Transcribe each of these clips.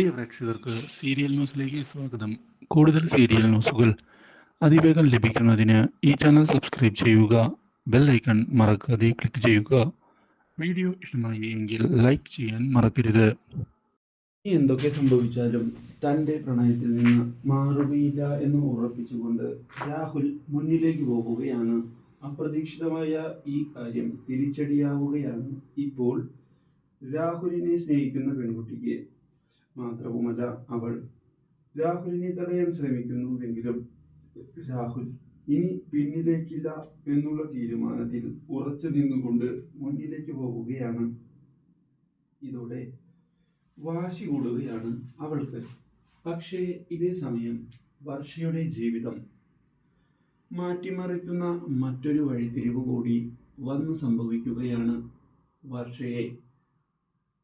പ്രിയ പ്രേക്ഷകർക്ക് സീരിയൽ ന്യൂസിലേക്ക് സ്വാഗതം. കൂടുതൽ സീരിയൽ ന്യൂസുകൾ അതിവേഗം ലഭിക്കുന്നതിന് ഈ ചാനൽ സബ്സ്ക്രൈബ് ചെയ്യുക ബെൽ ഐക്കൺ മറക്കാതെ ക്ലിക്ക് ചെയ്യുക. വീഡിയോ ഇഷ്ടമായി എങ്കിൽ ലൈക്ക് ചെയ്യാൻ മറക്കരുത്. എന്തൊക്കെ സംഭവിച്ചാലും തന്റെ പ്രണയത്തിൽ നിന്ന് മാറുകയില്ല എന്ന് ഉറപ്പിച്ചുകൊണ്ട് രാഹുൽ മുന്നിലേക്ക് പോകുകയാണ്. അപ്രതീക്ഷിതമായ ഈ കാര്യം തിരിച്ചടിയാവുകയാണ് ഇപ്പോൾ. രാഹുലിനെ സ്നേഹിക്കുന്ന പെൺകുട്ടിക്ക് മാത്രവുമല്ല അവൾ രാഹുലിനെ തടയാൻ ശ്രമിക്കുന്നുവെങ്കിലും രാഹുൽ ഇനി പിന്നിലേക്കില്ല എന്നുള്ള തീരുമാനത്തിൽ ഉറച്ചു നിന്നുകൊണ്ട് മുന്നിലേക്ക് പോവുകയാണ്. ഇതോടെ വാശി കൂടുകയാണ് അവൾക്ക്. പക്ഷേ ഇതേ സമയം വർഷയുടെ ജീവിതം മാറ്റിമറിക്കുന്ന മറ്റൊരു വഴിത്തിരിവ് കൂടി വന്നു സംഭവിക്കുകയാണ് വർഷയെ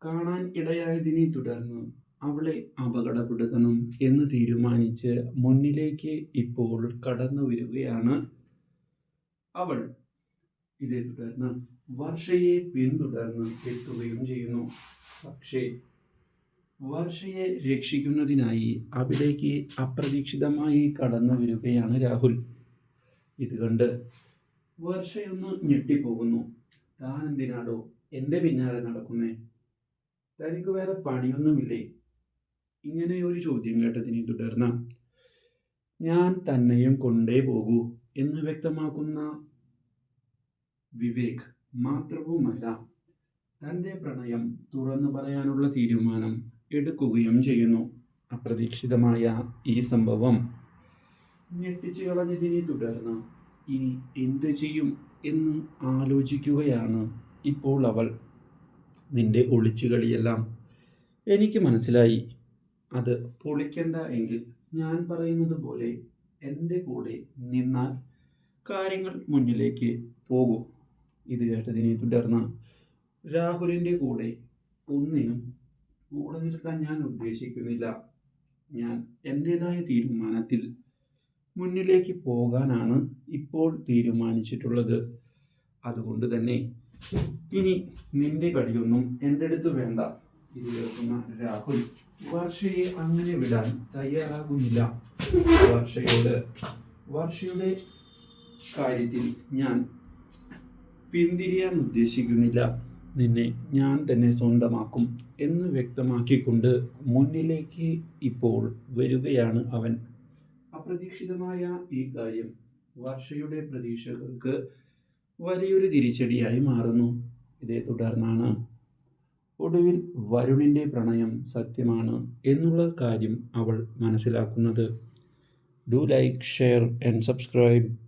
കാണാൻ ഇടയായതിനെ തുടർന്ന് അവളെ അപകടപ്പെടുത്തണം എന്ന് തീരുമാനിച്ച് മുന്നിലേക്ക് ഇപ്പോൾ കടന്നു വരികയാണ് അവൾ. ഇതേ തുടർന്ന് വർഷയെ പിന്തുടർന്ന് എത്തുകയും ചെയ്യുന്നു. പക്ഷേ വർഷയെ രക്ഷിക്കുന്നതിനായി അവിടേക്ക് അപ്രതീക്ഷിതമായി കടന്നു വരികയാണ് രാഹുൽ. ഇത് കണ്ട് വർഷയൊന്ന് ഞെട്ടിപ്പോകുന്നു. താൻ എന്തിനാടോ എന്റെ പിന്നാലെ നടക്കുന്നേ? തനിക്ക് വേറെ പണിയൊന്നുമില്ലേ? ഇങ്ങനെ ഒരു ചോദ്യം കേട്ടതിനെ തുടർന്ന് ഞാൻ തന്നെയും കൊണ്ടേ പോകൂ എന്ന് വ്യക്തമാക്കുന്ന വിവേക് മാത്രവുമല്ല തന്റെ പ്രണയം തുറന്നു പറയാനുള്ള തീരുമാനം എടുക്കുകയും ചെയ്യുന്നു. അപ്രതീക്ഷിതമായ ഈ സംഭവം ഞെട്ടിച്ചു കളഞ്ഞതിനെ തുടർന്ന് ഇനി എന്ത് ചെയ്യും എന്ന് ആലോചിക്കുകയാണ് ഇപ്പോൾ അവൾ. നിന്റെ ഒളിച്ചുകളിയെല്ലാം എനിക്ക് മനസ്സിലായി. അത് പൊളിക്കണ്ട എങ്കിൽ ഞാൻ പറയുന്നത് പോലെ എന്റെ കൂടെ നിന്നാൽ കാര്യങ്ങൾ മുന്നിലേക്ക് പോകും. ഇത് കേട്ടതിനെ തുടർന്ന് രാഹുലിന്റെ കൂടെ ഒന്നിനും കൂടെ നിൽക്കാൻ ഞാൻ ഉദ്ദേശിക്കുന്നില്ല. ഞാൻ എന്റേതായ തീരുമാനത്തിൽ മുന്നിലേക്ക് പോകാനാണ് ഇപ്പോൾ തീരുമാനിച്ചിട്ടുള്ളത്. അതുകൊണ്ട് തന്നെ ഇനി നിന്റെ കളിയൊന്നും എന്റെ അടുത്ത് വേണ്ട. കേൾക്കുന്ന രാഹുൽ. വർഷയെ അങ്ങനെ വിടാൻ തയ്യാറാകുന്നില്ല. വർഷയോട്. വർഷയുടെ കാര്യത്തിൽ ഞാൻ പിന്തിരിയാൻ ഉദ്ദേശിക്കുന്നില്ല. നിന്നെ ഞാൻ തന്നെ സ്വന്തമാക്കും എന്ന് വ്യക്തമാക്കിക്കൊണ്ട് മുന്നിലേക്ക് ഇപ്പോൾ വരികയാണ് അവൻ. അപ്രതീക്ഷിതമായ ഈ കാര്യം വർഷയുടെ പ്രതീക്ഷകൾക്ക് വലിയൊരു തിരിച്ചടിയായി മാറുന്നു. ഇതേ തുടർന്നാണ് ഒടുവിൽ വരുണിന്റെ പ്രണയം സത്യമാണ് എന്നുള്ള കാര്യം അവൾ മനസ്സിലാക്കുന്നത്. Do like share and subscribe